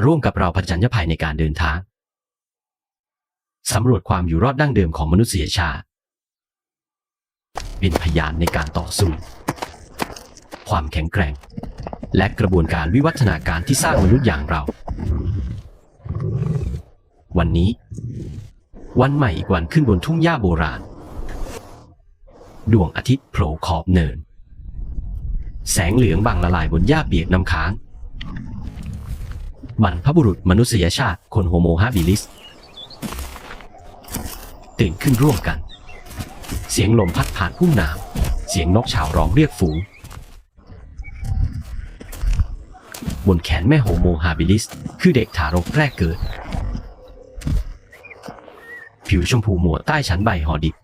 มาร่วมกับเราผจญภัยในการเดินทาง สำรวจความอยู่รอดดั้งเดิมของมนุษยชาติ เป็นพยานในการต่อสู้ ความแข็งแกร่ง และกระบวนการวิวัฒนาการที่สร้างมนุษย์อย่างเรา วันนี้ วันใหม่อีกวันขึ้นบนทุ่งหญ้าโบราณ ดวงอาทิตย์โผล่ขอบเนิน แสงเหลืองบังละลายบนหญ้าเปียกน้ำค้าง บรรพบุรุษมนุษยชาติคนโฮโมฮาบิลิส ตื่นขึ้นร่วมกัน เสียงลมพัดผ่านพุ่มน้ำเสียงนกชาวร้องเรียกฝูง บนแขนแม่โฮโมฮาบิลิส คือเด็กทารกแรกเกิด ผิวชมพูหมัวใต้ชั้นใบหอดิบ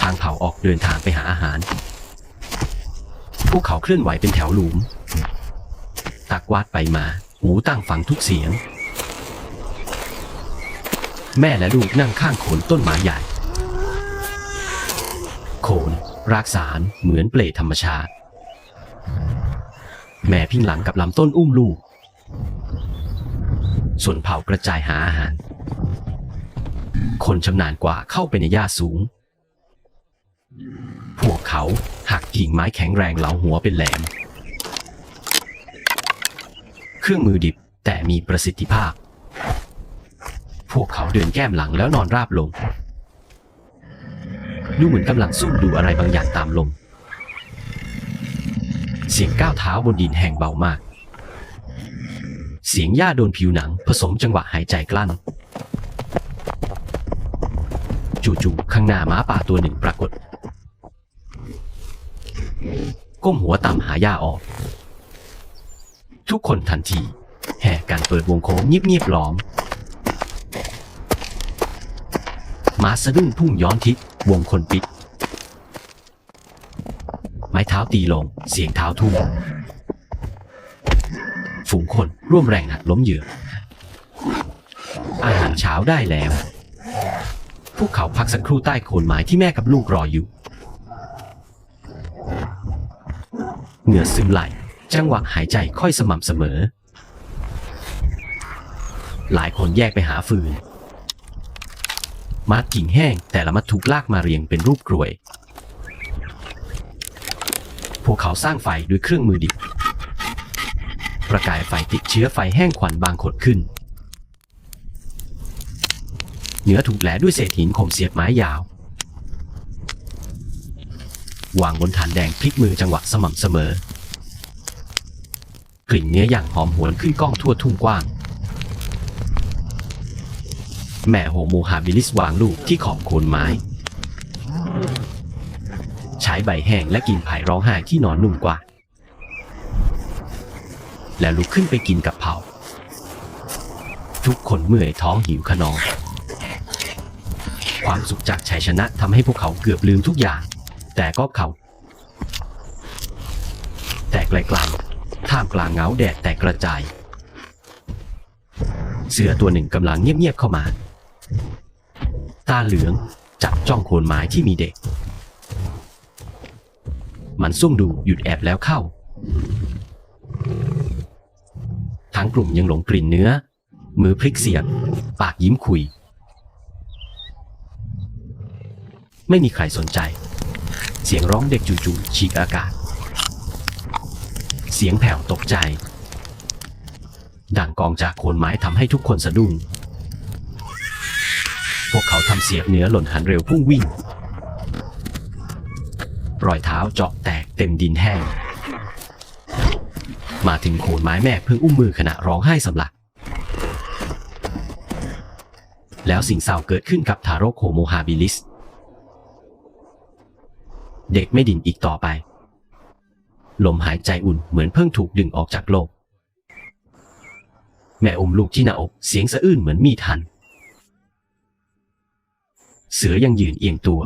ทางเผาออกเดินทางไปหาอาหาร พวกเขาเคลื่อนไหวเป็นแถวหลุมักวาดไปมาหูตั้งฟังทุกเสียง แม่และลูกนั่งข้างโคนต้นไม้ใหญ่โคนรากสารเหมือนเปลธรรมชาติ แม่พิงหลังกับลำต้นอุ้มลูก ส่วนเผากระจายหาอาหาร คนชำนาญกว่าเข้าไปในหญ้าสูง พวกเขาหักกิ่งไม้แข็งแรงเหลาหัวเป็นแหลม เครื่องมือดิบแต่มีประสิทธิภาพ พวกเขาเดินแก้มหลังแล้วนอนราบลง ดูเหมือนกำลังซุ่มดูอะไรบางอย่างตามลม เสียงก้าวเท้าบนดินแห่งเบามาก เสียงหญ้าโดนผิวหนังผสมจังหวะหายใจกลั้นจู่ๆข้างหน้าม้าป่าตัวหนึ่งปรากฏ ก้มหัวต่ำหาหญ้าออก ทุกคนทันที แห่กันเปิดวงโค้งเงียบๆล้อมม้าสะดุ้งพุ่งย้อนทิศวงคนปิด ไม้เท้าตีลง เสียงเท้าทุ่มฝูงคนร่วมแรงหักล้มเหยื่ออาหารเช้าได้แล้ว พวกเขาพักสักครู่ใต้โคนไม้ที่แม่กับลูกรออยู่ เหงื่อซึมไหล จังหวะหายใจค่อยสม่ำเสมอ หลายคนแยกไปหาฟืน มัดกิ่งแห้งแต่ละมัดถูกลากมาเรียงเป็นรูปกรวย พวกเขาสร้างไฟด้วยเครื่องมือดิบ ประกายไฟติดเชื้อไฟแห้งควันบางขดขึ้นเนื้อถูกแหลด้วยเศษหินคมเสียบไม้ยาววางบนฐานแดงพลิกมือจังหวะสม่ำเสมอ กลิ่นเนื้ออย่างหอมหวนขึ้นก้องทั่วทุ่งกว้าง แม่โฮโมฮาบิลิสวางลูกที่ขอบโคนไม้ ใช้ใบแห้งและกินไผ่ร้องไห้ที่นอนนุ่มกว่า แล้วลุกขึ้นไปกินกับเผาทุกคนเมื่อยท้องหิวขนอง ความสุขจากชัยชนะทำให้พวกเขาเกือบลืมทุกอย่าง แต่ก็เขา แต่ไกลๆ ท่ามกลางเงาแดดแตกกระจาย เสือตัวหนึ่งกำลังเงียบๆเข้ามา ตาเหลืองจับจ้องโคนไม้ที่มีเด็ก มันซุ่มดูหยุดแอบแล้วเข้า ทั้งกลุ่มยังหลงกลิ่นเนื้อ มือพลิกเสียบ ปากยิ้มคุย ไม่มีใครสนใจ เสียงร้องเด็กจู่ๆฉีกอากาศ เสียงแผ่วตกใจ ดังกองจากโคนไม้ทำให้ทุกคนสะดุ้ง พวกเขาทำเสียงเนื้อหล่นหันเร็วพุ่งวิ่ง รอยเท้าเจาะแตกเต็มดินแห้ง มาถึงโคนไม้แม่เพิ่งอุ้มมือขณะร้องไห้สำลัก แล้วสิ่งเศร้าเกิดขึ้นกับทารกโฮโมฮาบิลิส เด็กไม่ดินอีกต่อไป ลมหายใจอุ่นเหมือนเพิ่งถูกดึงออกจากโลก แม่อมลูกที่หน้าอกเสียงสะอื้นเหมือนมีดหัน เสือยังยืนเอียงตัว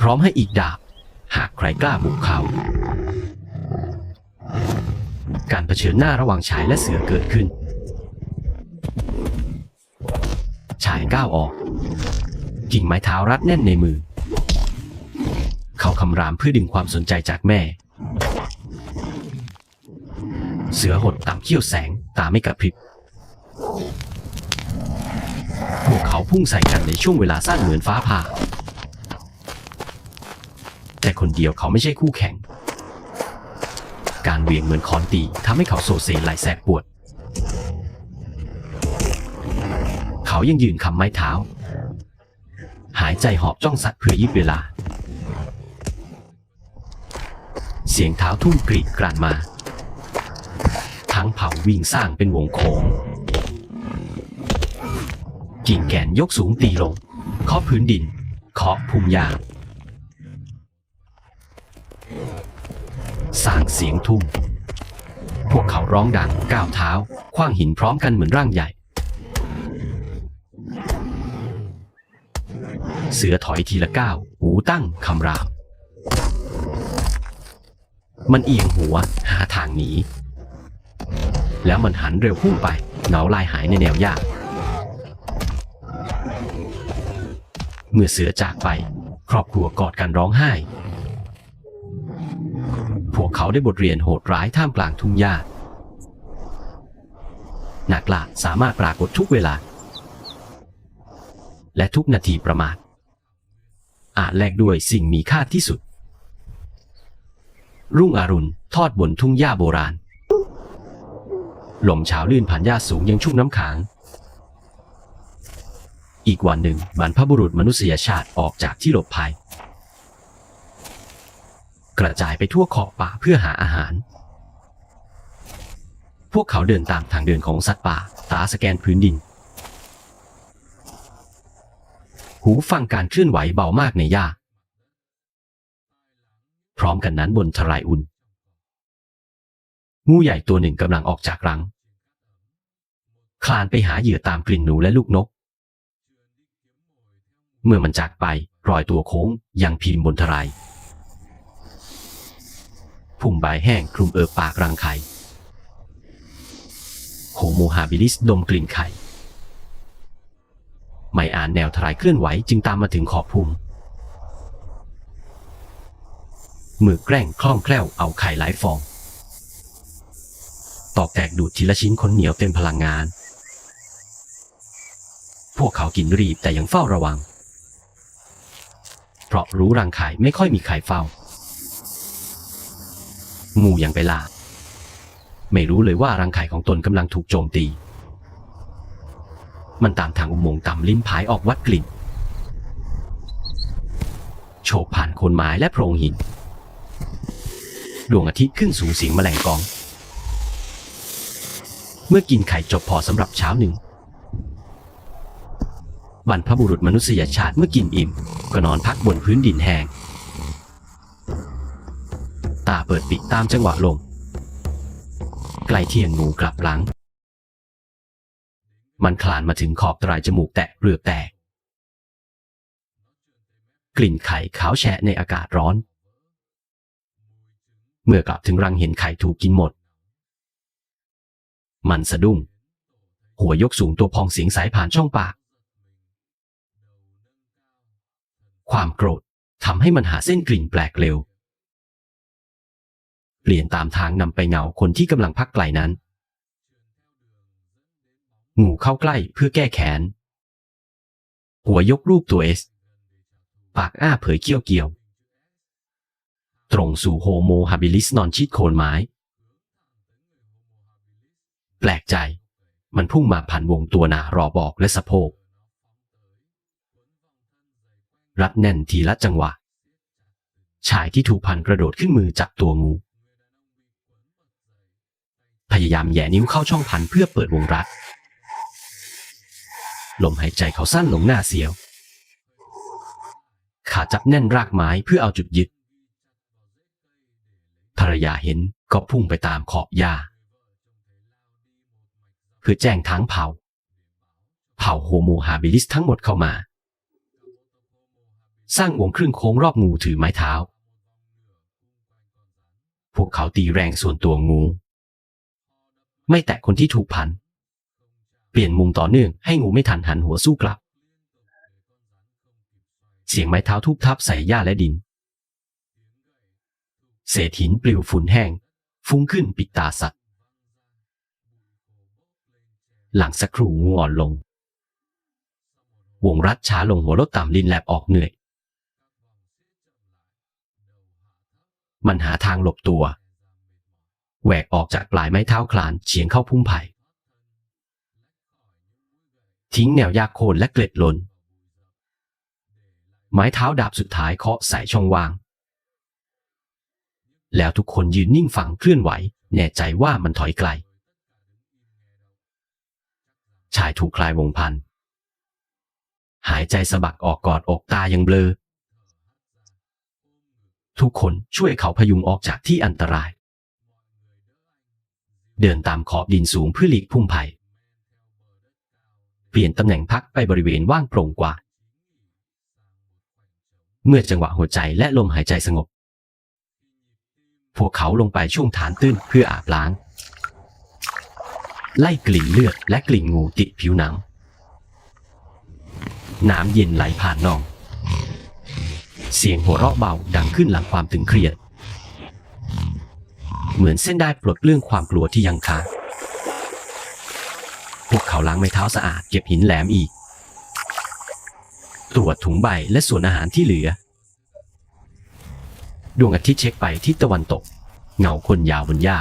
พร้อมให้อีกดาบ หากใครกล้าบุกเขา การเผชิญหน้าระหว่างชายและเสือเกิดขึ้น ชายก้าวออกกิ่งไม้เท้ารัดแน่นในมือ เขาคำรามเพื่อดึงความสนใจจากแม่ เสือหดต่ำเขี้ยวแสงตาไม่กระพริบ พวกเขาพุ่งใส่กันในช่วงเวลาสั้นเหมือนฟ้าผ่า แต่คนเดียวเขาไม่ใช่คู่แข่ง การเวียงเหมือนคอนตีทำให้เขาโซเซไหลแสบปวด เขายังยืนคำไม้เท้า หายใจหอบจ้องสัตว์เพื่อยืดเวลา เสียงเท้าทุ่มกรีดกรานมา ทั้งเผาวิ่งสร้างเป็นวงโค้งกิ่งแกนยกสูงตีลงเคาะพื้นดินเคาะภูมิยางสร้างเสียงทุ่ม พวกเขาร้องดังก้าวเท้าคว้างหินพร้อมกันเหมือนร่างใหญ่ เสือถอยทีละก้าว หูตั้งคำราม มันเอียงหัวหาทางหนี แล้วมันหันเร็วพุ่งไปเหงาลายหายในแนวหญ้าเมื่อเสือจากไป ครอบครัวกอดกันร้องไห้ พวกเขาได้บทเรียนโหดร้ายท่ามกลางทุ่งหญ้านักล่าสามารถปรากฏทุกเวลา และทุกนาทีประมาทอาจแลกด้วยสิ่งมีค่าที่สุด รุ่งอรุณทอดบนทุ่งหญ้าโบราณ ลมเช้าลื่นผ่านหญ้าสูงยังชุ่มน้ำค้าง อีกวันหนึ่งบรรพบุรุษมนุษยชาติออกจากที่หลบภัย กระจายไปทั่วขอบป่าเพื่อหาอาหาร พวกเขาเดินตามทางเดินของสัตว์ป่า ตาสแกนพื้นดิน หูฟังการเคลื่อนไหวเบามากในหญ้า พร้อมกันนั้นบนทรายอุ่น งูใหญ่ตัวหนึ่งกำลังออกจากรัง คลานไปหาเหยื่อตามกลิ่นหนูและลูกนก เมื่อมันจากไปรอยตัวโค้งยังพิมพ์บนทรายพุ่มใบแห้งคลุมเอิบปากรังไข่โฮโมฮาบิลิสดมกลิ่นไข่ ไม่อ่านแนวทรายเคลื่อนไหวจึงตามมาถึงขอบพุ่ม มือแกล้งคล่องแคล่วเอาไข่หลายฟอง ตอกแตกดูดทีละชิ้นคนเหนียวเต็มพลังงาน พวกเขากินรีบแต่ยังเฝ้าระวัง เพราะรู้รังไข่ไม่ค่อยมีใครเฝ้างูยังไปล่าไม่รู้เลยว่ารังไข่ของตนกำลังถูกโจมตี มันตามทางอุโมงค์ต่ำลิ้นผายออกวัดกลิ่น โฉบผ่านโคนไม้และโพรงหิน ดวงอาทิตย์ขึ้นสูงเสียงแมลงกอง เมื่อกินไข่จบพอสำหรับเช้าหนึ่งบรรพบุรุษมนุษยชาติเมื่อกินอิ่ม ก็นอนพักบนพื้นดินแห้ง ตาเปิดปิดตามจังหวะลมใกล้เที่ยงงูกลับหลัง มันคลานมาถึงขอบตรายจมูกแตะเปลือกแตก กลิ่นไข่ขาวแฉะในอากาศร้อน เมื่อกลับถึงรังเห็นไข่ถูกกินหมด มันสะดุ้ง หัวยกสูงตัวพองเสียงสายผ่านช่องปาก ความโกรธทำให้มันหาเส้นกลิ่นแปลกเร็ว เปลี่ยนตามทางนำไปเหงาคนที่กำลังพักไกลนั้น งูเข้าใกล้เพื่อแก้แค้นหัวยกรูปตัวเอส ปากอ้าเผยเกี้ยวเกี่ยว ตรงสู่โฮโมฮาบิลิสนอนชิดโคนไม้ แปลกใจ มันพุ่งมาผ่านวงตัวนารอบอกและสะโพก รัดแน่นทีละจังหวะ ชายที่ถูกพันกระโดดขึ้นมือจับตัวงู พยายามแย่นิ้วเข้าช่องพันเพื่อเปิดวงรัดลมหายใจเขาสั้นลงหน้าเสียว ขาจับแน่นรากไม้เพื่อเอาจุดยึด ภรรยาเห็นก็พุ่งไปตามขอบหญ้าเพื่อแจ้งทางเผา เผาโฮโมฮาบิลิสทั้งหมดเข้ามา สร้างวงครึ่งโค้งรอบงูถือไม้เท้า พวกเขาตีแรงส่วนตัวงู ไม่แตะคนที่ถูกพัน เปลี่ยนมุมต่อเนื่องให้งูไม่ทันหันหัวสู้กลับ เสียงไม้เท้าทุบทับใส่หญ้าและดิน เศษหินปลิวฝุ่นแห้ง ฟุ้งขึ้นปิดตาสัตว์ หลังสักครู่งูอ่อนลง วงรัดช้าลงหัวรถต่ำลินแลบออกเหนื่อย มันหาทางหลบตัวแหวกออกจากปลายไม้เท้าคลานเฉียงเข้าพุ่มไผ่ทิ้งแนวยากโคนและเกล็ดหล่นไม้เท้าดาบสุดท้ายเคาะใส่ช่องว่าง แล้วทุกคนยืนนิ่งฟังเคลื่อนไหว แน่ใจว่ามันถอยไกล ชายถูกคลายวงพัน หายใจสะบักออกกอดอกตายังเบลอ ทุกคนช่วยเขาพยุงออกจากที่อันตราย เดินตามขอบดินสูงเพื่อหลีกพุ่มไผ่เปลี่ยนตำแหน่งพักไปบริเวณว่างโปร่งกว่า เมื่อจังหวะหัวใจและลมหายใจสงบ พวกเขาลงไปช่วงฐานตื้นเพื่ออาบล้าง ไล่กลิ่นเลือดและกลิ่นงูติดผิวหนังน้ำเย็นไหลผ่านน่อง เสียงหัวเราะเบาดังขึ้นหลังความตึงเครียด เหมือนเส้นได้ปลดเรื่องความกลัวที่ยังค้างพวกเขาล้างไม้เท้าสะอาดเก็บหินแหลมอีก ตรวจถุงใบและส่วนอาหารที่เหลือ ดวงอาทิตย์เช็คไปทิศตะวันตก เงาคนยาวบนหญ้า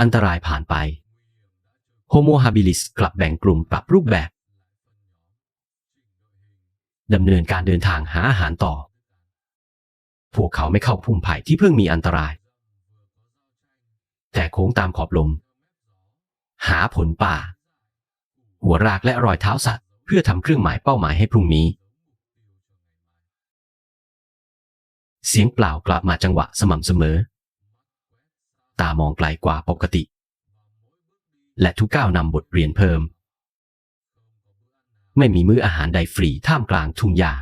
อันตรายผ่านไปโฮโมฮาบิลิสกลับแบ่งกลุ่มปรับรูปแบบดำเนินการเดินทางหาอาหารต่อ พวกเขาไม่เข้าพุ่มไผ่ที่เพิ่งมีอันตราย แต่โค้งตามขอบลม หาผลป่า หัวรากและรอยเท้าสัตว์ เพื่อทำเครื่องหมายเป้าหมายให้พรุ่งนี้ เสียงเปล่ากลับมาจังหวะสม่ำเสมอ ตามองไกลกว่าปกติ และทุกก้าวนำบทเรียนเพิ่ม ไม่มีมื้ออาหารใดฟรีท่ามกลางทุ่งหญ้า